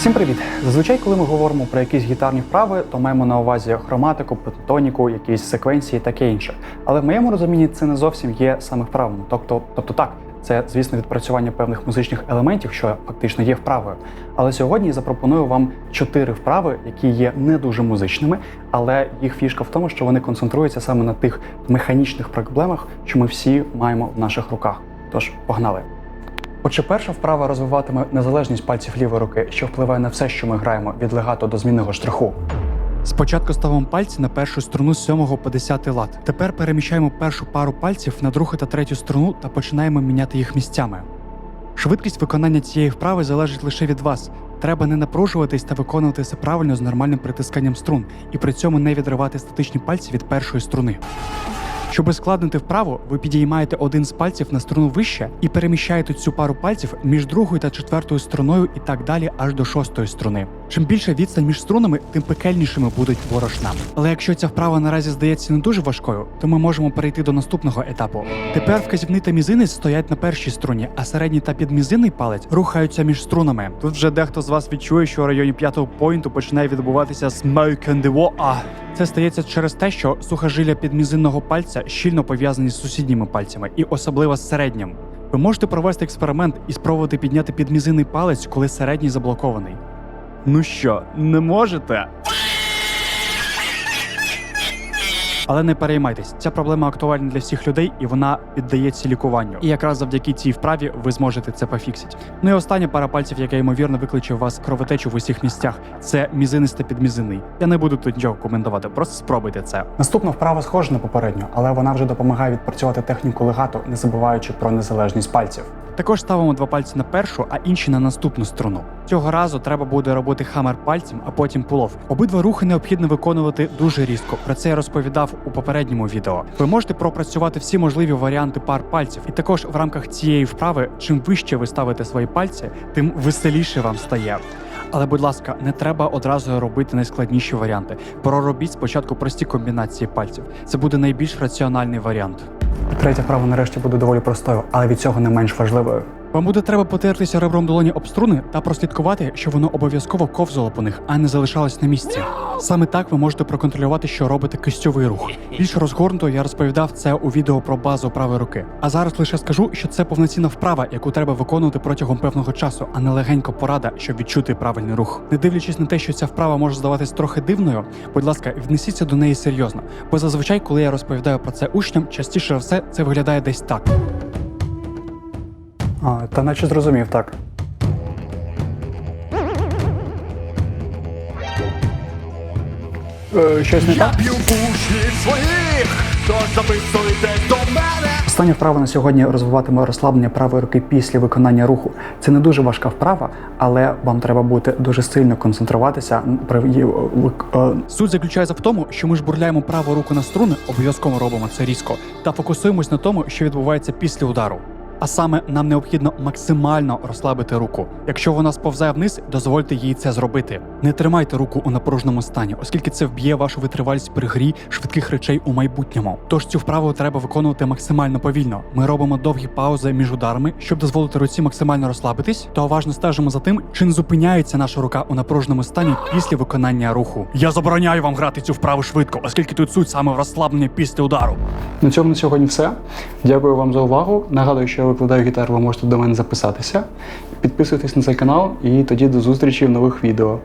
Всім привіт! Зазвичай, коли ми говоримо про якісь гітарні вправи, то маємо на увазі хроматику, пентатоніку, якісь секвенції, таке інше. Але в моєму розумінні це не зовсім є саме вправами. Тобто, тобто так, це звісно відпрацювання певних музичних елементів, що фактично є вправою. Але сьогодні я запропоную вам чотири вправи, які є не дуже музичними, але їх фішка в тому, що вони концентруються саме на тих механічних проблемах, що ми всі маємо в наших руках. Тож погнали! Отже, перша вправа розвиватиме незалежність пальців лівої руки, що впливає на все, що ми граємо від легато до змінного штриху. Спочатку ставимо пальці на першу струну з 7 по 10 лад. Тепер переміщаємо першу пару пальців на другу та третю струну та починаємо міняти їх місцями. Швидкість виконання цієї вправи залежить лише від вас. Треба не напружуватись та виконувати це правильно з нормальним притисканням струн, і при цьому не відривати статичні пальці від першої струни. Щоб ускладнити вправу, ви підіймаєте один з пальців на струну вище і переміщаєте цю пару пальців між другою та четвертою струною і так далі аж до шостої струни. Чим більша відстань між струнами, тим пекельнішими будуть борошна. Але якщо ця вправа наразі здається не дуже важкою, то ми можемо перейти до наступного етапу. Тепер вказівний та мізинець стоять на першій струні, а середній та підмізинний палець рухаються між струнами. Тут вже дехто з вас відчує, що у районі п'ятого поінту починає відбуватися smoke and the. Це стається через те, що сухожилля підмізинного пальця щільно пов'язані з сусідніми пальцями, і особливо з середнім. Ви можете провести експеримент і спробувати підняти підмізинний палець, коли середній заблокований. Ну що, не можете? Але не переймайтесь, ця проблема актуальна для всіх людей і вона піддається лікуванню. І якраз завдяки цій вправі ви зможете це пофіксити. Ну і остання пара пальців, яка ймовірно викличе у вас кровотечу в усіх місцях, це мізинець та підмізинний. Я не буду тут нічого коментувати, просто спробуйте це. Наступна вправа схожа на попередню, але вона вже допомагає відпрацювати техніку легато, не забуваючи про незалежність пальців. Також ставимо два пальці на першу, а інші на наступну струну. Цього разу треба буде робити хамер пальцем, а потім пулов. Обидва рухи необхідно виконувати дуже різко. Про це я розповідав у попередньому відео. Ви можете пропрацювати всі можливі варіанти пар пальців, і також в рамках цієї вправи, чим вище ви ставите свої пальці, тим веселіше вам стає. Але, будь ласка, не треба одразу робити найскладніші варіанти. Проробіть спочатку прості комбінації пальців. Це буде найбільш раціональний варіант. Третя право нарешті буде доволі простою, але від цього не менш важливою. Вам буде треба потертися ребром долоні об струни та прослідкувати, щоб воно обов'язково ковзало по них, а не залишалось на місці. Саме так ви можете проконтролювати, що робите кистьовий рух. Більш розгорнуто я розповідав це у відео про базу правої руки. А зараз лише скажу, що це повноцінна вправа, яку треба виконувати протягом певного часу, а не легенько порада, щоб відчути правильний рух. Не дивлячись на те, що ця вправа може здаватись трохи дивною, будь ласка, віднесіться до неї серйозно. Бо зазвичай, коли я розповідаю про це учням, частіше все це виглядає десь так. А, та наче зрозумів так. Е, щось не так? Б'ю пуші своїх, тож записуйтесь до мене. Остання вправа на сьогодні розвиватиме розслаблення правої руки після виконання руху. Це не дуже важка вправа, але вам треба буде дуже сильно концентруватися при її е, Суть заключається в тому, що ми ж бурляємо праву руку на струни, обов'язково робимо це різко, та фокусуємось на тому, що відбувається після удару. А саме нам необхідно максимально розслабити руку. Якщо вона сповзає вниз, дозвольте їй це зробити. Не тримайте руку у напруженому стані, оскільки це вб'є вашу витривалість при грі швидких речей у майбутньому. Тож цю вправу треба виконувати максимально повільно. Ми робимо довгі паузи між ударами, щоб дозволити руці максимально розслабитись, та уважно стежимо за тим, чи не зупиняється наша рука у напруженому стані після виконання руху. Я забороняю вам грати цю вправу швидко, оскільки тут суть саме в розслабленні після удару. На цьому на сьогодні все. Дякую вам за увагу. Нагадую, що викладаю гітару, ви можете до мене записатися. Підписуйтесь на цей канал і тоді до зустрічі в нових відео.